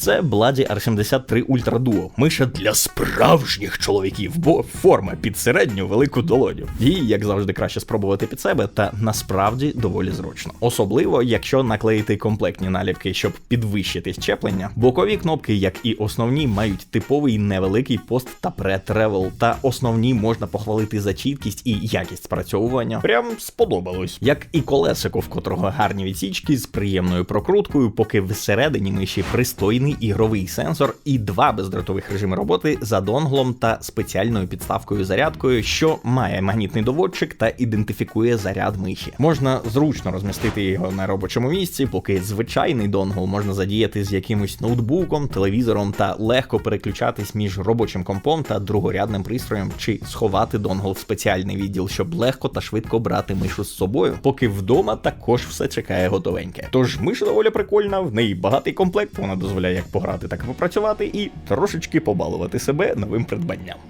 Це Bloody R73 Ultra Duo. Миша для справжніх чоловіків, бо форма під середню велику долоню. Її, як завжди, краще спробувати під себе, та насправді доволі зручно. Особливо, якщо наклеїти комплектні наліпки, щоб підвищити щеплення. Бокові кнопки, як і основні, мають типовий невеликий пост та пре-тревел, та основні можна похвалити за чіткість і якість спрацьовування. Прям сподобалось. Як і колесико, в котрого гарні відсічки з приємною прокруткою, поки всередині миші пристойний ігровий сенсор і два бездротових режими роботи за донглом та спеціальною підставкою зарядкою, що має магнітний доводчик та ідентифікує заряд миші. Можна зручно розмістити його на робочому місці, поки звичайний донгл можна задіяти з якимось ноутбуком, телевізором та легко переключатись між робочим компом та другорядним пристроєм, чи сховати донгл в спеціальний відділ, щоб легко та швидко брати мишу з собою, поки вдома також все чекає готовеньке. Тож миша доволі прикольна, в неї багатий комплект, вона дозволяє як пограти, так і попрацювати, і трошечки побалувати себе новим придбанням.